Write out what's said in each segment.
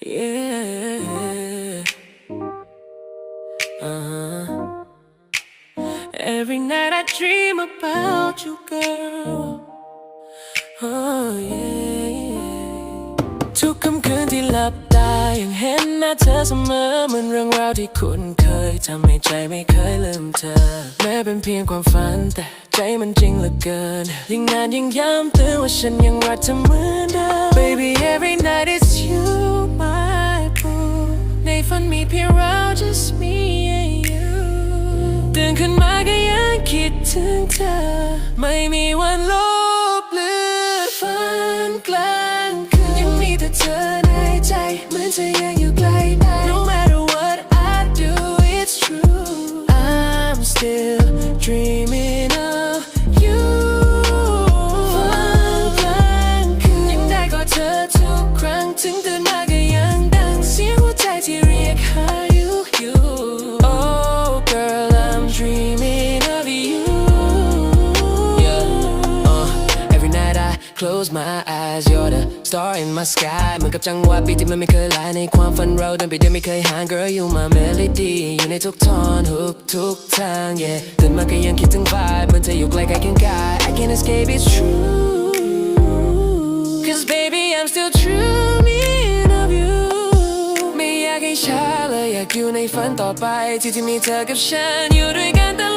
Yeah. Uh-huh. Every night I dream about you, girl. Oh, yeah, yeah. ทุกค่ำคืนที่หลับตายังเห็นหน้าเธอเสมอเหมือนเรื่องราวที่คุ้นเคยทำให้ใจไม่เคยลืมเธอ แม้เป็นเพียงความฝันแต่ใจมันจริงเหลือเกิน ยิ่งนานยิ่งย้ำเตือนว่าฉันยังรักเธอเหมือนเดิม นขึ้นมาก็ยังคิดถึงเธอ ไม่มีวันลบเลือนฝันกลางคืนยังมีแต่เธอในใจเหมือนเธอยัง close my eyes you're the star in my sky เหมือนกับจังหวะปีที่มันไม่เคยลายในความฝันเราเดินไปเดินไม่เคยห่าง girl you my melody อยู่ในทุกทอนฮุกทุกทาง yeah ตื่นมาก็ยังคิดถึง vibe เหมือนเธออยู่ใกล้ใกล้เคียงกาย I can't escape it's true Cause baby I'm still dreaming of you ไม่อยากให้ช้าเลยอยากอยู่ในฝันต่อไปที่ที่มีเธอกับฉันอยู่ด้วยกันต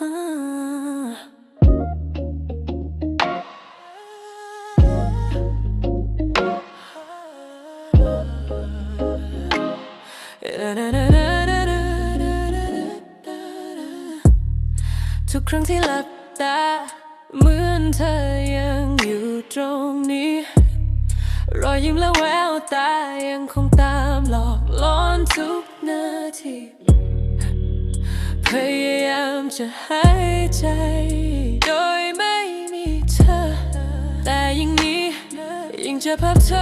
ทุกครั้งที่หลับตาเหมือนเธอยังอยู่ตรงนี้ รอยยิ้มและแววตายังคงตามหลอกล่อนทุกนาที พยายามจะหายใจ โดยไม่มีเธอ แต่ยังนี้ยิ่งจะพับเธอ